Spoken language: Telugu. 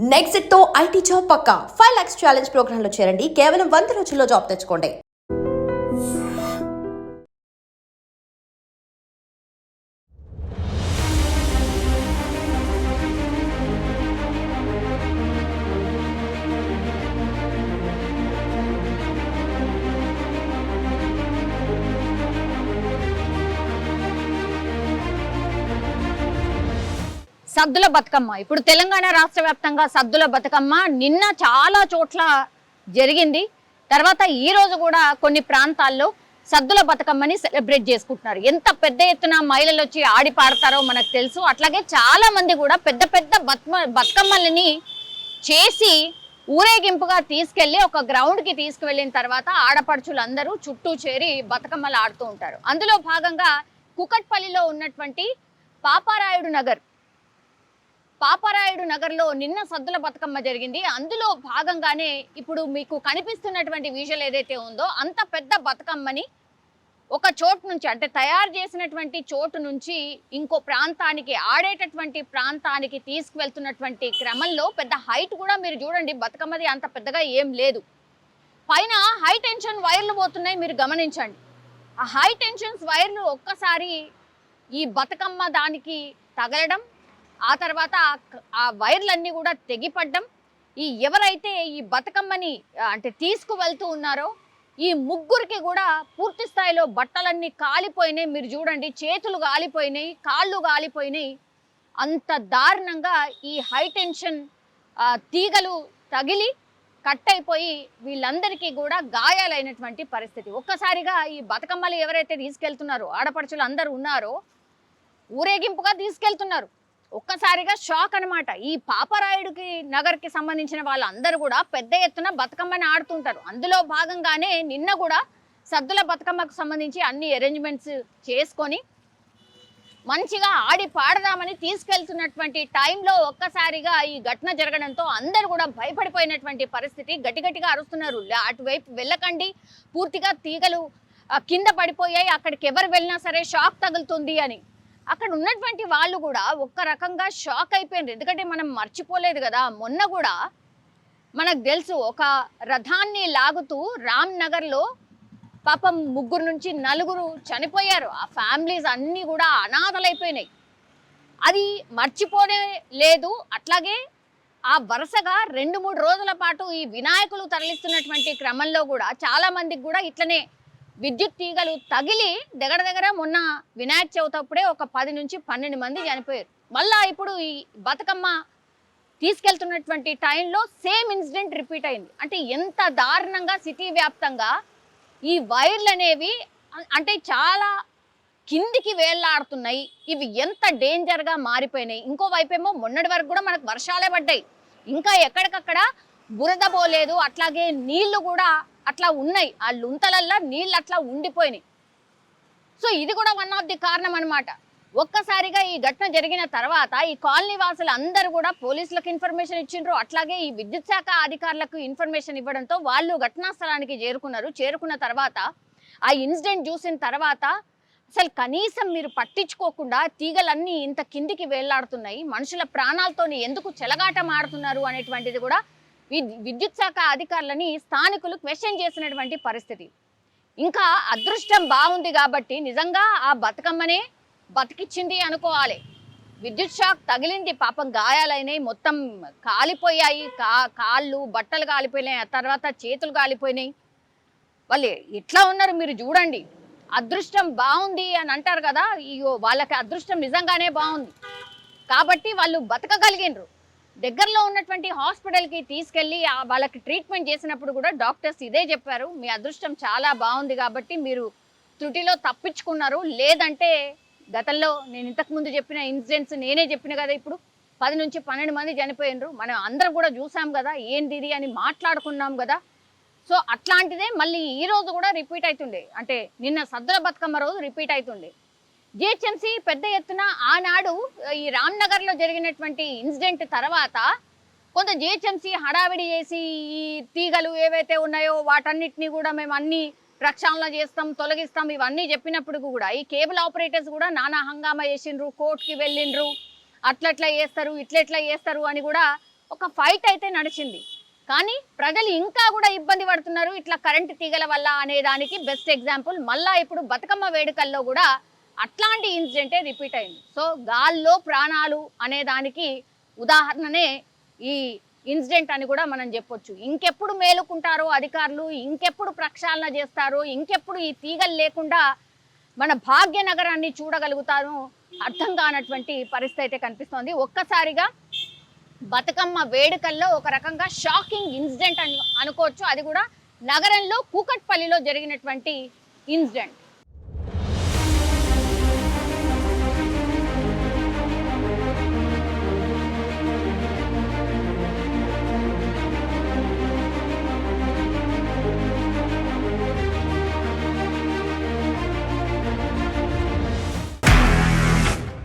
నెక్స్ట్తో ఐటీ జాబ్ పక్కా. ఫైవ్ లాక్స్ ఛాలెంజ్ ప్రోగ్రామ్లో చేరండి. కేవలం వంద రోజుల్లో జాబ్ తెచ్చుకోండి. సద్దుల బతుకమ్మ. ఇప్పుడు తెలంగాణ రాష్ట్ర వ్యాప్తంగా సద్దుల బతుకమ్మ నిన్న చాలా చోట్ల జరిగింది. తర్వాత ఈ రోజు కూడా కొన్ని ప్రాంతాల్లో సద్దుల బతుకమ్మని సెలబ్రేట్ చేసుకుంటున్నారు. ఎంత పెద్ద ఎత్తున మహిళలు వచ్చి ఆడి పాడతారో మనకు తెలుసు. అట్లాగే చాలా మంది కూడా పెద్ద పెద్ద బతుమ బతుకమ్మలని చేసి ఊరేగింపుగా తీసుకెళ్ళి ఒక గ్రౌండ్కి తీసుకువెళ్ళిన తర్వాత ఆడపడుచులందరూ చుట్టూ చేరి బతుకమ్మలు ఆడుతూ ఉంటారు. అందులో భాగంగా కుకట్పల్లిలో ఉన్నటువంటి పాపారాయుడు నగర్ పాపరాయుడు నగర్లో నిన్న సద్దుల బతుకమ్మ జరిగింది. అందులో భాగంగానే ఇప్పుడు మీకు కనిపిస్తున్నటువంటి విజువల్ ఏదైతే ఉందో అంత పెద్ద బతుకమ్మని ఒక చోటు నుంచి అంటే తయారు చేసినటువంటి చోటు నుంచి ఇంకో ప్రాంతానికి ఆడేటటువంటి ప్రాంతానికి తీసుకువెళ్తున్నటువంటి క్రమంలో పెద్ద హైట్ కూడా మీరు చూడండి. బతుకమ్మది అంత పెద్దగా ఏం లేదు. పైన హై టెన్షన్ వైర్లు పోతున్నాయి మీరు గమనించండి. ఆ హై టెన్షన్స్ వైర్లు ఒక్కసారి ఈ బతుకమ్మ దానికి తగలడం ఆ తర్వాత ఆ వైర్లన్నీ కూడా తెగిపడ్డం. ఈ ఎవరైతే ఈ బతుకమ్మని అంటే తీసుకువెళ్తూ ఉన్నారో ఈ ముగ్గురికి కూడా పూర్తి స్థాయిలో బట్టలన్నీ కాలిపోయినాయి. మీరు చూడండి చేతులు కాలిపోయినాయి కాళ్ళు కాలిపోయినాయి. అంత దారుణంగా ఈ హై టెన్షన్ తీగలు తగిలి కట్ అయిపోయి వీళ్ళందరికీ కూడా గాయాలైనటువంటి పరిస్థితి. ఒక్కసారిగా ఈ బతుకమ్మలు ఎవరైతే తీసుకెళ్తున్నారో ఆడపడుచులు అందరూ ఉన్నారో ఊరేగింపుగా తీసుకెళ్తున్నారు. ఒక్కసారిగా షాక్ అన్నమాట. ఈ పాపరాయుడికి నగర్కి సంబంధించిన వాళ్ళందరూ కూడా పెద్ద ఎత్తున బతుకమ్మని ఆడుతుంటారు. అందులో భాగంగానే నిన్న కూడా సద్దుల బతుకమ్మకు సంబంధించి అన్ని అరేంజ్మెంట్స్ చేసుకొని మంచిగా ఆడి పాడదామని తీసుకెళ్తున్నటువంటి టైంలో ఒక్కసారిగా ఈ ఘటన జరగడంతో అందరూ కూడా భయపడిపోయినటువంటి పరిస్థితి గట్టి గట్టిగా అరుస్తున్నారు. "లే, అటువైపు వెళ్ళకండి. పూర్తిగా తీగలు కింద పడిపోయాయి. అక్కడికి ఎవరు వెళ్ళినా సరే షాక్ తగులుతుంది అని. అక్కడ ఉన్నటువంటి వాళ్ళు కూడా ఒక్క రకంగా షాక్ అయిపోయింది ఎందుకంటే మనం మర్చిపోలేదు కదా మొన్న కూడా మనకు తెలుసు ఒక రథాన్ని లాగుతూ రామ్ నగర్లో పాపం ముగ్గురు నుంచి నలుగురు చనిపోయారు. ఆ ఫ్యామిలీస్ అన్నీ కూడా అనాథలైపోయినాయి. అది మర్చిపోనే లేదు. అట్లాగే ఆ వరుసగా రెండు మూడు రోజుల పాటు ఈ వినాయకులు తరలిస్తున్నటువంటి క్రమంలో కూడా చాలా మందికి కూడా ఇట్లనే విద్యుత్ తీగలు తగిలి దగ్గర దగ్గర మొన్న వినాయక చవితి అప్పుడే ఒక పది నుంచి పన్నెండు మంది చనిపోయారు. మళ్ళా ఇప్పుడు ఈ బతుకమ్మ తీసుకెళ్తున్నటువంటి టైంలో సేమ్ ఇన్సిడెంట్ రిపీట్ అయింది. అంటే ఎంత దారుణంగా సిటీ వ్యాప్తంగా ఈ వైర్లు అనేవి అంటే చాలా కిందికి వేళ్ళాడుతున్నాయి. ఇవి ఎంత డేంజర్గా మారిపోయినాయి. ఇంకో వైపేమో మొన్నటి వరకు కూడా మనకు వర్షాలే పడ్డాయి. ఇంకా ఎక్కడికక్కడ బురద పోలేదు. అట్లాగే నీళ్ళు కూడా అట్లా ఉన్నాయి. ఆ లుంతలల్లో నీళ్ళు అట్లా ఉండిపోయినాయి. సో ఇది కూడా వన్ ఆఫ్ ది కారణం అనమాట ఒక్కసారిగా ఈ ఘటన జరిగిన తర్వాత ఈ కాలనీ వాసులు అందరూ కూడా పోలీసులకు ఇన్ఫర్మేషన్ ఇచ్చిండ్రు. అట్లాగే ఈ విద్యుత్ శాఖ అధికారులకు ఇన్ఫర్మేషన్ ఇవ్వడంతో వాళ్ళు ఘటనా స్థలానికి చేరుకున్నారు. చేరుకున్న తర్వాత ఆ ఇన్సిడెంట్ చూసిన తర్వాత అసలు కనీసం మీరు పట్టించుకోకుండా తీగలన్నీ ఇంత కిందికి వేళ్ళాడుతున్నాయి మనుషుల ప్రాణాలతోని ఎందుకు చెలగాటం ఆడుతున్నారు అనేటువంటిది కూడా విద్యుత్ శాఖ అధికారులని స్థానికులు క్వశ్చన్ చేసినటువంటి పరిస్థితి. ఇంకా అదృష్టం బాగుంది కాబట్టి నిజంగా ఆ బతుకమ్మనే బతికిచ్చింది అనుకోవాలి. విద్యుత్ షాక్ తగిలింది పాపం గాయాలైనాయి మొత్తం కాలిపోయాయి. కా కాళ్ళు బట్టలు కాలిపోయినాయి ఆ తర్వాత చేతులు కాలిపోయినాయి. వాళ్ళు ఎట్లా ఉన్నారు మీరు చూడండి. అదృష్టం బాగుంది అని అంటారు కదా ఇగో వాళ్ళకి అదృష్టం నిజంగానే బాగుంది. కాబట్టి వాళ్ళు బతకగలిగినరు దగ్గరలో ఉన్నటువంటి హాస్పిటల్కి తీసుకెళ్ళి ఆ వాళ్ళకి ట్రీట్మెంట్ చేసినప్పుడు కూడా డాక్టర్స్ ఇదే చెప్పారు మీ అదృష్టం చాలా బాగుంది కాబట్టి మీరు త్రుటిలో తప్పించుకున్నారు. లేదంటే గతంలో నేను ఇంతకుముందు చెప్పిన ఇన్సిడెంట్స్ నేనే చెప్పిన కదా ఇప్పుడు పది నుంచి పన్నెండు మంది చనిపోయినరు. మనం అందరం కూడా చూసాం కదా ఏంది అని మాట్లాడుకున్నాం కదా. సో అట్లాంటిదే మళ్ళీ ఈ రోజు కూడా రిపీట్ అవుతుండే. అంటే నిన్న సద్దుల బతుకమ్మ రోజు రిపీట్ అవుతుండే. జిహెచ్ఎంసీ పెద్ద ఎత్తున ఆనాడు ఈ రామ్నగర్లో జరిగినటువంటి ఇన్సిడెంట్ తర్వాత కొంత జిహెచ్ఎంసీ హడావిడి చేసి ఈ తీగలు ఏవైతే ఉన్నాయో వాటన్నిటిని కూడా మేము అన్ని ప్రక్షాళన చేస్తాం తొలగిస్తాం ఇవన్నీ చెప్పినప్పుడు కూడా ఈ కేబుల్ ఆపరేటర్స్ కూడా నానా హంగామా చేసిండ్రు కోర్టుకి వెళ్ళిండ్రు అట్లట్లా చేస్తారు ఇట్లెట్లా చేస్తారు అని కూడా ఒక ఫైట్ అయితే నడిచింది. కానీ ప్రజలు ఇంకా కూడా ఇబ్బంది పడుతున్నారు ఇట్లా కరెంటు తీగల వల్ల అనే దానికి బెస్ట్ ఎగ్జాంపుల్ మళ్ళా ఇప్పుడు బతుకమ్మ వేడుకల్లో కూడా అట్లాంటి ఇన్సిడెంటే రిపీట్ అయింది. సో గాల్లో ప్రాణాలు అనే దానికి ఉదాహరణనే ఈ ఇన్సిడెంట్ అని కూడా మనం చెప్పొచ్చు. ఇంకెప్పుడు మేలుకుంటారో అధికారులు ఇంకెప్పుడు ప్రక్షాళన చేస్తారో ఇంకెప్పుడు ఈ తీగలు లేకుండా మన భాగ్యనగరాన్ని చూడగలుగుతారు అర్థం కానటువంటి పరిస్థితి అయితే కనిపిస్తోంది. ఒక్కసారిగా బతుకమ్మ వేడుకల్లో ఒక రకంగా షాకింగ్ ఇన్సిడెంట్ అని అనుకోవచ్చు. అది కూడా నగరంలో కూకట్పల్లిలో జరిగినటువంటి ఇన్సిడెంట్.